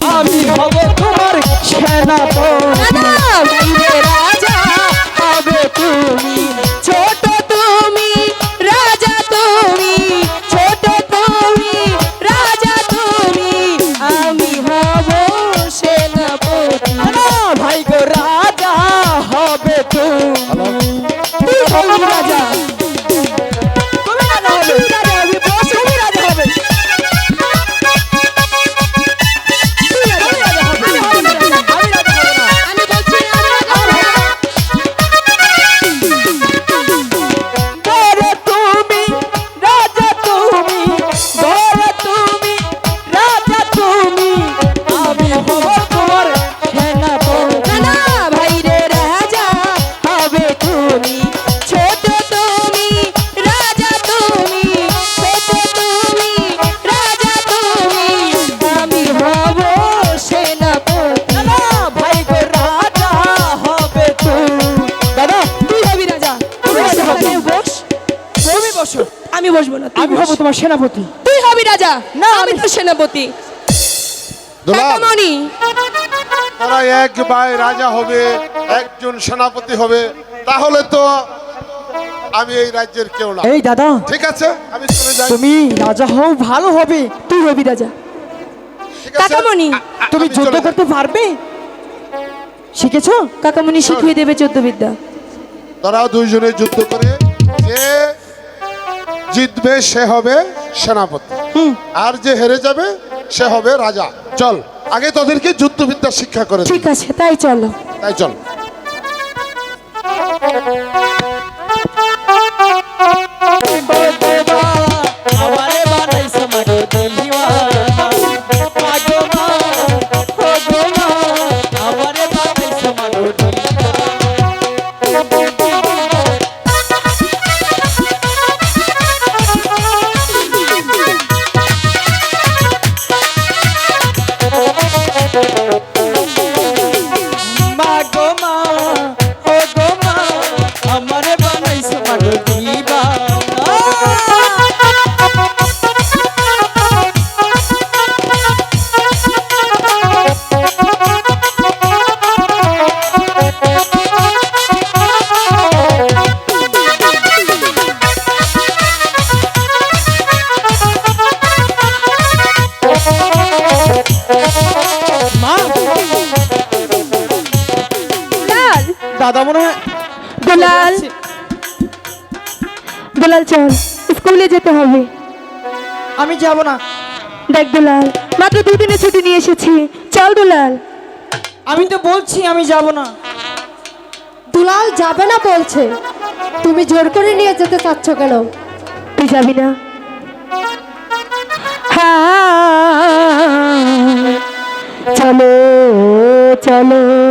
আমি হব তোমার সেনা তো রাজা। হবে তুমি। বসো। আমি বসবো না আমি। হব তোমার সেনাপতি। তুই হবি রাজা না, আমি তো সেনাপতি। কাকামণি। তারা এক ভাই রাজা হবে একজন সেনাপতি হবে তাহলে তো আমি এই রাজ্যের কেউ না। এই দাদা ঠিক আছে? আমি চলে যাই। তুমি রাজা হও ভালো হবে তুই হবি রাজা। কাকামণি। তুমি যুদ্ধ করতে পারবে? শিখেছো? কাকামণি শিখিয়ে দেবে চোদ্দ বিদ্যা তারা দুইজনে যুদ্ধ করে যে জিতবে সে হবে সেনাপতি আর যে হেরে যাবে সে হবে রাজা চল আগে তোদেরকে যুদ্ধবিদ্যা শিক্ষা করে ঠিক আছে তাই চলো তাই চল আমারে বানাইছো মাগো দাদা মনে হয়? দুলাল। দুলাল চল স্কুলে যেতে হবে। আমি যাব না। দেখ দুলাল মাত্র দুদিনের ছুটি নিয়ে এসেছি। চল দুলাল। আমি তো বলছি আমি যাব না। দুলাল যাবে না বলছে। তুমি জোর করে নিয়ে যেতে চাচ্ছ কেন? তুই যাবি না? হ্যাঁ। চলো চলো।